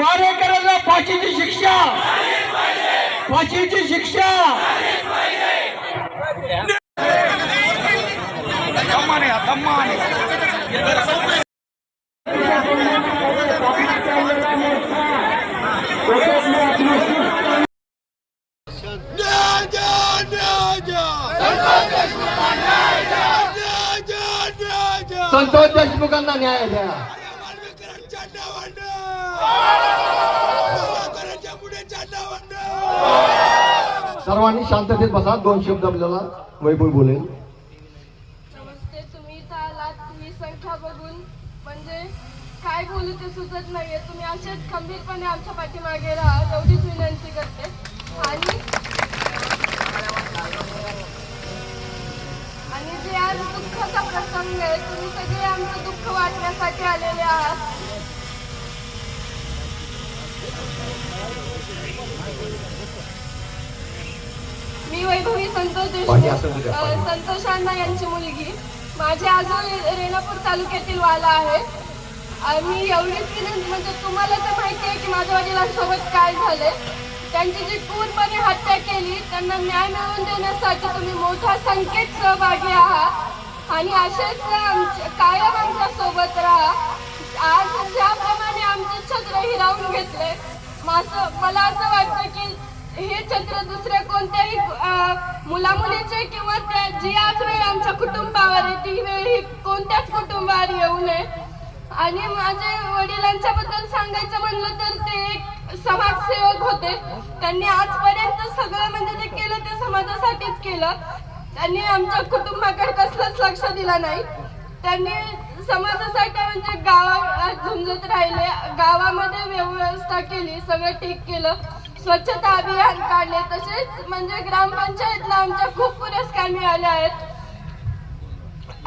मारेकरांना फाशीची शिक्षा. फाशीची शिक्षा. संतोष देशमुखांना न्याय द्या. सर्वांनी शांततेत बसा. दोन शब्द आपल्याला वैभव बोलेल. नमस्ते तुम्ही इथं आलात ही संख्या बघून. म्हणजे काय बोलू ते सुचत नाहीये. तुम्ही असेच खंबीरपणे आमच्या पाठीमागे राहा एवढीच विनंती करते. आणि आणि जे आज दुःखाचा प्रसंग आहे तुम्ही सगळे आमचं दुःख वाटण्यासाठी आलेले आहात. संतोष देशमुख. अण्णा यांची मुलगी. माझे आजोळ रेणापूर तालुक्यातील वाला आहे. मी एवढीच विनंती म्हणजे तुम्हाला तर माहिती आहे की माझ्या वडिलांसोबत काय झालंय. त्यांची जी पूर्णपणे हत्या केली त्यांना न्याय मिळवून देण्यासाठी तुम्ही मोठ्या संख्येत सहभागी आहात. आणि असेच कायम आमच्यासोबत राहा. आज ज्याप्रमाणे आमचे छत्र हिरावून घेतले माझं मला असं वाटतं की हे छत्र दुसऱ्या कोणत्याही मुला मुलामुलीचे किंवा त्या जी आज वेळ आमच्या कुटुंबावर आहे ती वेळ ही कोणत्याच कुटुंबावर येऊ नये. आणि माझे वडिलांच्या बद्दल सांगायचं म्हणलं तर ते एक समाजसेवक होते. त्यांनी आजपर्यंत सगळं म्हणजे जे केलं ते समाजासाठीच केलं. त्यांनी आमच्या कुटुंबाकडे कसलंच लक्ष दिलं नाही. त्यांनी समाजासाठी म्हणजे गावात झुंजत राहिले. गावामध्ये व्यवस्था केली सगळं ठीक केलं. स्वच्छता अभियान काढले. तसेच म्हणजे ग्रामपंचायतला आमच्या खूप पुरस्कार मिळाले आहेत.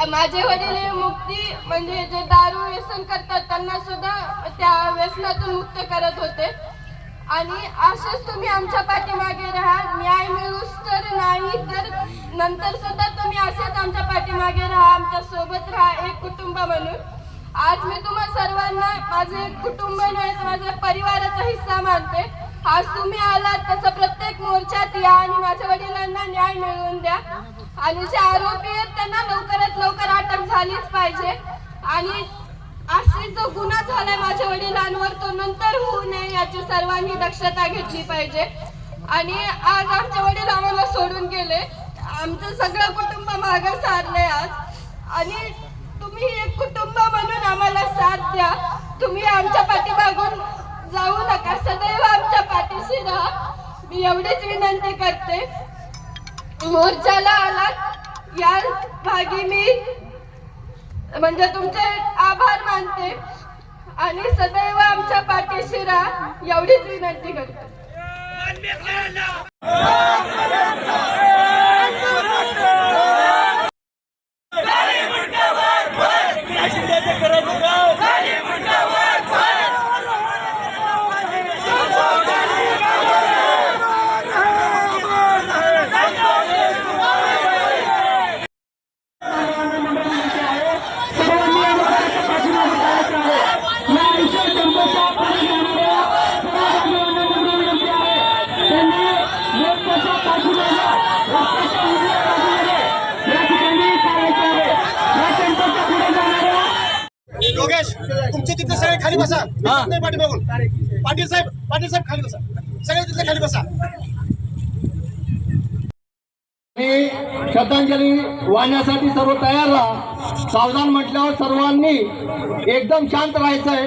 माझे वडील हे मुक्ती म्हणजे जे दारू व्यसन करतात त्यांना सुद्धा त्या व्यसनातून मुक्त करत होते. आणि असेच तुम्ही आमच्या पाठीमागे राहा. न्याय मिळूच तर नाही तर नंतर सुद्धा तुम्ही असेच आमच्या पाठीमागे राहा. आमच्यासोबत राहा एक कुटुंब म्हणून. आज मी तुम्हा सर्वांना माझे एक कुटुंब नाही माझ्या परिवाराचा हिस्सा मानते. आज तुम्ही आलात तसं प्रत्येक मोर्चात या आणि माझ्या वडिलांना न्याय मिळवून द्या. आणि जे आरोपी आहेत त्यांना लवकरात लवकर अटक झालीच पाहिजे. आणि असे जो गुन्हा झालाय माझ्या वडिलांवर तो नंतर होऊ नये याची सर्वांनी दक्षता घेतली पाहिजे. आणि आज आमचे वडील आम्हाला सोडून गेले. आमचं सगळं कुटुंब मागं सारलंय आज. आणि तुम्ही एक कुटुंब म्हणून आम्हाला साथ द्या. तुम्ही आमच्या पाठीमागून जाऊ नका सदैव आमच्या राहा मी एवढीच विनंती करते. मोर्चाला आलात या भागी मी म्हणजे तुमचे आभार मानते. आणि सदैव आमच्या पाठीशी राहा एवढीच विनंती करते. सगळे खाली बसा. नाही पाठी बघून पाटील साहेब पाटील साहेब खाली बसा. सगळे तिथले खाली बसा. आणि श्रद्धांजली वाहण्यासाठी सर्व तयार राहा. सावधान म्हटल्यावर सर्वांनी एकदम शांत राहायचंय.